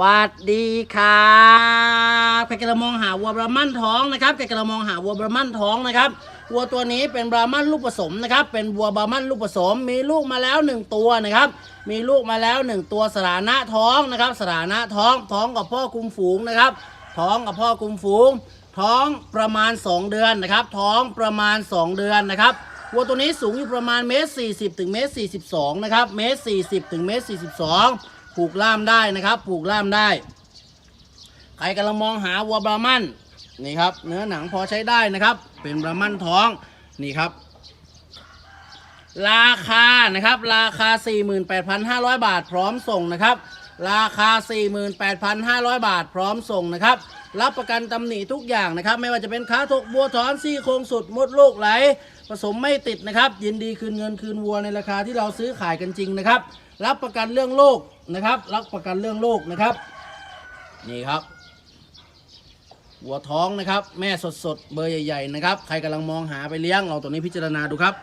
วัสดีครับแกกระมองหาวัวบรามันท้องนะครับแกกระมองหาวัวบรามันท้องนะครับ วัวตัวนี้เป็นบรามันลูกผสมนะครับ เป็นวัวบรามันลูกผสม มีลูกมาแล้ว 1 ตัวนะครับ มีลูกมาแล้ว 1 ตัวสถานะท้องนะครับสถานะท้องท้องกับพ่อคุมฝูงนะครับ ท้องกับพ่อคุมฝูง ท้องประมาณ 2 เดือนนะครับ ท้องประมาณ 2 เดือนนะครับวัวตัวนี้สูงอยู่ประมาณเมตร40ถึงเมตร42นะครับ เมตร40ถึงเมตร42 ปลูกล่ามได้นะครับ ปลูกล่ามได้ ใครกำลังมองหาวัวบรามันนี่ครับ เนื้อหนังพอใช้ได้นะครับ เป็นบรามันท้องนี่ครับ ราคานะครับ ราคา 48,500 บาทพร้อมส่งนะครับ ราคา 48,500 บาทพร้อมส่งนะครับ รับประกันตำหนิทุกอย่างนะครับ ไม่ว่าจะเป็นขาทกบัวถอนซี่โครงสุดมดลูกไหล ผสมไม่ติดนะครับ ยินดีคืนเงินคืนวัวในราคาที่เราซื้อขายกันจริงนะครับ รับประกันเรื่องโรคนะครับ รับประกันเรื่องโรคนะครับ นี่ครับวัวท้องนะครับ แม่สดๆ เบอร์ใหญ่ ๆ นะครับ ใครกำลังมองหาไปเลี้ยง เราตัวนี้พิจารณาดูครับ